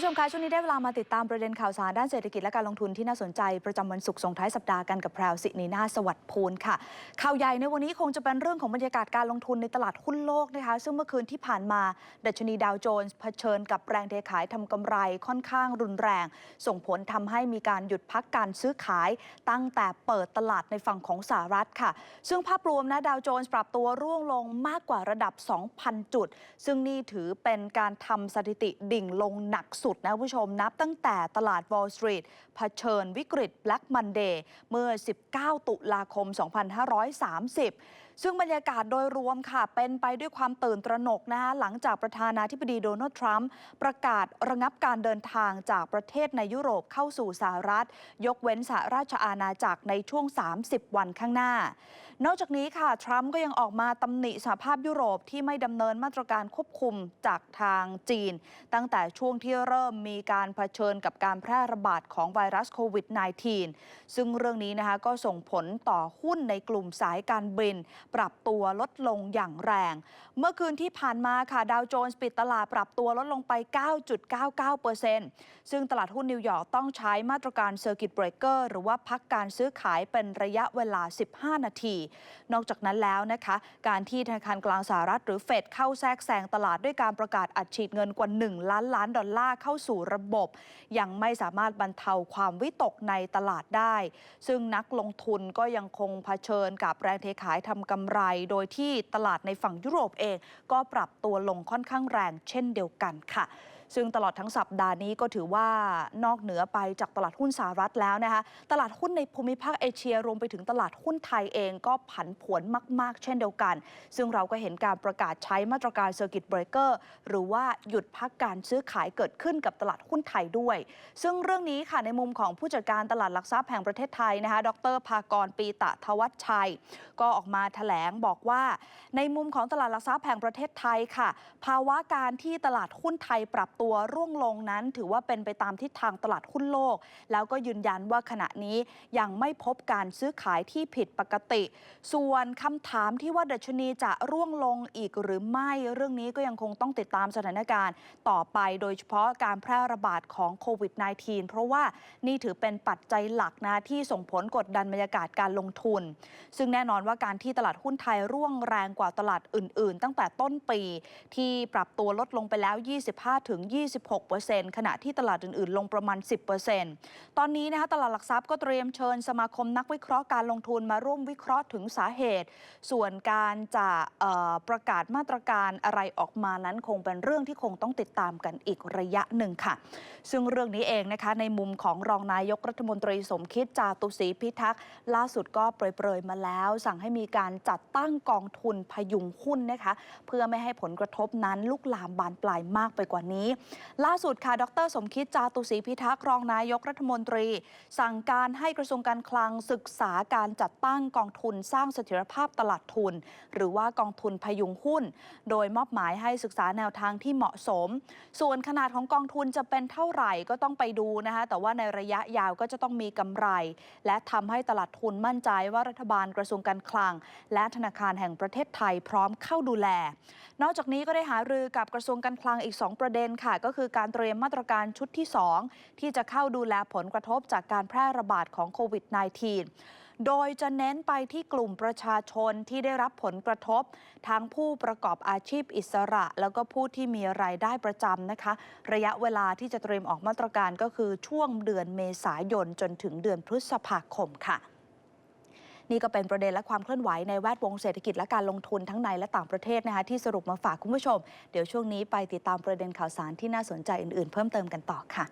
ผู้ชมคะช่วงนี้ได้เวลามาติดตามประเด็นข่าวสารด้านเศรษฐกิจและการลงทุนที่น่าสนใจประจำวันศุกร์ส่งท้ายสัปดาห์กันกับแพรวสินีนาสวัสดิ์พูลค่ะ ข่าวใหญ่ในวันนี้คงจะเป็นเรื่องของบรรยากาศการลงทุนในตลาดหุ้นโลกนะคะ ซึ่งเมื่อคืนที่ผ่านมาดัชนีดาวโจนส์เผชิญกับแรงเทขายทำกำไรค่อนข้างรุนแรง ส่งผลทำให้มีการหยุดพักการซื้อขาย ตั้งแต่เปิดตลาดในฝั่งของสหรัฐค่ะ ซึ่งภาพรวมนะดาวโจนส์ปรับตัวร่วงลงมากกว่าระดับ 2,000 จุด ซึ่งนี่ถือเป็นการทำสถิติดิ่งลงหนักสุดนะคุณผู้ชมนับตั้งแต่ตลาด Wall Street เผชิญวิกฤต Black Monday เมื่อ 19 ตุลาคม 2530 ซึ่งบรรยากาศโดยรวมค่ะ เป็นไปด้วยความตื่นตระหนกนะคะหลังจากประธานาธิบดีโดนัลด์ทรัมป์ประกาศระงับการเดินทางจากประเทศในยุโรปเข้าสู่สหรัฐ ยกเว้นสหราชอาณาจักรในช่วง 30 วันข้างหน้า นอกจากนี้ค่ะทรัมป์ก็ยังออกมาตำหนิสหภาพยุโรปที่ไม่ดำเนินมาตรการควบคุมจากทางจีน ตั้งแต่ช่วงที่เริ่มมีการเผชิญกับการแพร่ระบาดของไวรัสโควิด -19 ซึ่งเรื่องนี้นะคะก็ส่งผลต่อหุ้นในกลุ่มสายการบินปรับตัวลดลงอย่างแรง เมื่อคืนที่ผ่านมาค่ะดาวโจนส์ปิดตลาดปรับตัวลดลงไป 9.99%ซึ่งตลาดหุ้นนิวยอร์กต้องใช้มาตรการเซอร์กิตเบรกเกอร์หรือว่าพักการซื้อขายเป็นระยะเวลา 15 นาที นอกจากนั้นแล้วนะคะ การที่ธนาคารกลางสหรัฐหรือเฟดเข้าแทรกแซงตลาดด้วยการประกาศอัดฉีดเงินกว่า 1 ล้านล้านดอลลาร์เข้าสู่ระบบ ยังไม่สามารถบรรเทาความวิตกในตลาดได้ ซึ่งนักลงทุนก็ยังคงเผชิญกับแรงเทขายทำกำไร โดยที่ตลาดในฝั่งยุโรปเอง ก็ปรับตัวลงค่อนข้างแรงเช่นเดียวกันค่ะ ซึ่งตลอดทั้งสัปดาห์นี้ก็ถือว่านอกเหนือไปจากตลาดหุ้นสหรัฐแล้วนะคะตลาดหุ้นในภูมิภาคเอเชียรวมไปถึงตลาดหุ้นไทยเองก็ผันผวนมาก ๆ เช่นเดียวกัน ซึ่งเราก็เห็นการประกาศใช้มาตรการเซอร์กิตเบรกเกอร์หรือว่าหยุดพักการซื้อขายเกิดขึ้นกับตลาดหุ้นไทยด้วย ซึ่งเรื่องนี้ค่ะในมุมของผู้จัดการตลาดหลักทรัพย์แห่งประเทศไทยนะคะดรภากรปีตะทวัชชัย ก็ออกมาแถลงบอกว่า ในมุมของตลาดหลักทรัพย์แห่งประเทศไทยค่ะ ภาวะการที่ตลาดหุ้นไทยปรับตัวร่วงลงนั้น ถือว่าเป็นไปตามทิศทางตลาดหุ้นโลก แล้วก็ยืนยันว่าขณะนี้ยังไม่พบการซื้อขายที่ผิดปกติ ส่วนคำถามที่ว่าดัชนีจะร่วงลงอีกหรือไม่เรื่องนี้ก็ยังคงต้องติดตามสถานการณ์ต่อไปโดยเฉพาะการแพร่ระบาดของโควิด -19 เพราะว่านี่ถือเป็นปัจจัยหลักนะที่ส่งผลกดดันบรรยากาศการลงทุน ซึ่งแน่นอนว่าการที่ตลาดหุ้นไทยร่วงแรงกว่าตลาดอื่น ๆ ตั้งแต่ต้นปี ที่ปรับตัวลดลงไปแล้ว 25ถึง26%ขณะที่ตลาดอื่นๆ ลงประมาณ 10%ตอนนี้นะคะตลาดหลักทรัพย์ก็เตรียมเชิญสมาคมนักวิเคราะห์การลงทุนมาร่วมวิเคราะห์ถึงสาเหตุ ส่วนการจะประกาศมาตรการอะไรออกมานั้นคงเป็นเรื่องที่คงต้องติดตามกันอีกระยะหนึ่งค่ะ ซึ่งเรื่องนี้เองนะคะในมุมของรองนายกรัฐมนตรีสมคิดจาตุศรีพิทักษ์ล่าสุดก็เปรยๆมาแล้ว สั่งให้มีการจัดตั้งกองทุนพยุงหุ้นนะคะ เพื่อไม่ให้ผลกระทบนั้นลุกลามบานปลายมากไปกว่านี้ล่าสุดค่ะ ดรสมคิดจาตุศรีพิทักษ์รองนายกรัฐมนตรี สั่งการให้กระทรวงการคลังศึกษาการจัดตั้งกองทุนสร้างเสถียรภาพตลาดทุน หรือว่ากองทุนพยุงหุ้น โดยมอบหมายให้ศึกษาแนวทางที่เหมาะสม ส่วนขนาดของกองทุนจะเป็นเท่าไหร่ก็ต้องไปดูนะคะแต่ว่าในระยะยาวก็จะต้องมีกำไร และทำให้ตลาดทุนมั่นใจว่ารัฐบาลกระทรวงการคลัง และธนาคารแห่งประเทศไทยพร้อมเข้าดูแล นอกจากนี้ก็ได้หารือกับกระทรวงการคลังอีก 2 ประเด็นค่ะค่ะ ก็คือการเตรียมมาตรการชุดที่ 2 ที่จะเข้าดูแลผลกระทบจากการแพร่ระบาดของโควิด -19 โดยจะเน้นไปที่กลุ่มประชาชนที่ได้รับผลกระทบ ทั้งผู้ประกอบอาชีพอิสระ แล้วก็ผู้ที่มีรายได้ประจำนะคะ ระยะเวลาที่จะเตรียมออกมาตรการก็คือช่วงเดือนเมษายนจนถึงเดือนพฤษภาคมค่ะ นี่ก็เป็นประเด็นและความเคลื่อนไหวในแวดวงเศรษฐกิจและการลงทุนทั้งในและต่างประเทศนะคะที่สรุปมาฝากคุณผู้ชม เดี๋ยวช่วงนี้ไปติดตามประเด็นข่าวสารที่น่าสนใจอื่นๆ เพิ่มเติมกันต่อค่ะ